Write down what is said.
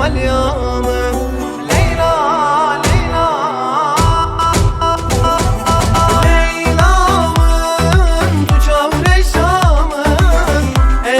cemal yanı